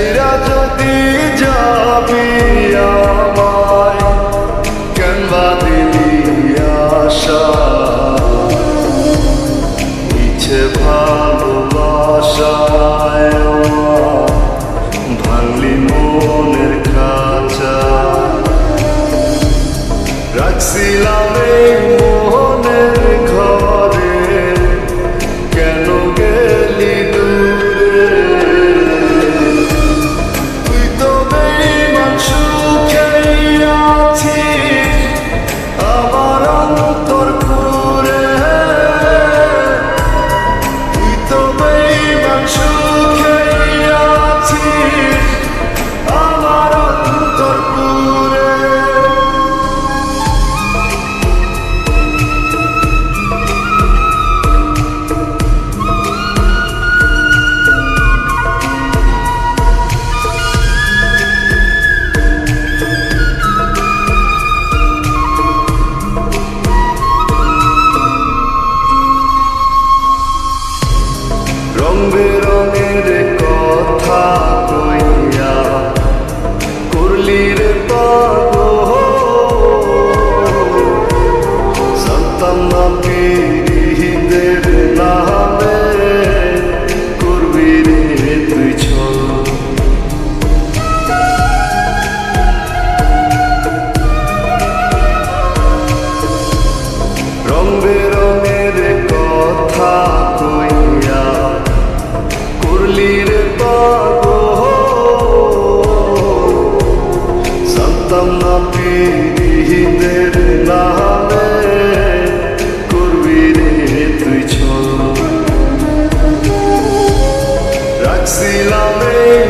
সাইরা যদি যাবি আমায় কেন বাদিলি আশা? ইচ্ছে ভালোবাসায় ভাঙলি মনের খাঁচা। রাখছিলাম এই রং বেরঙের কথা কইয়া করলি রে জানতাম না জানতাম না পীড়িতের নামে করবি রে তুই ছল রাখছিলাম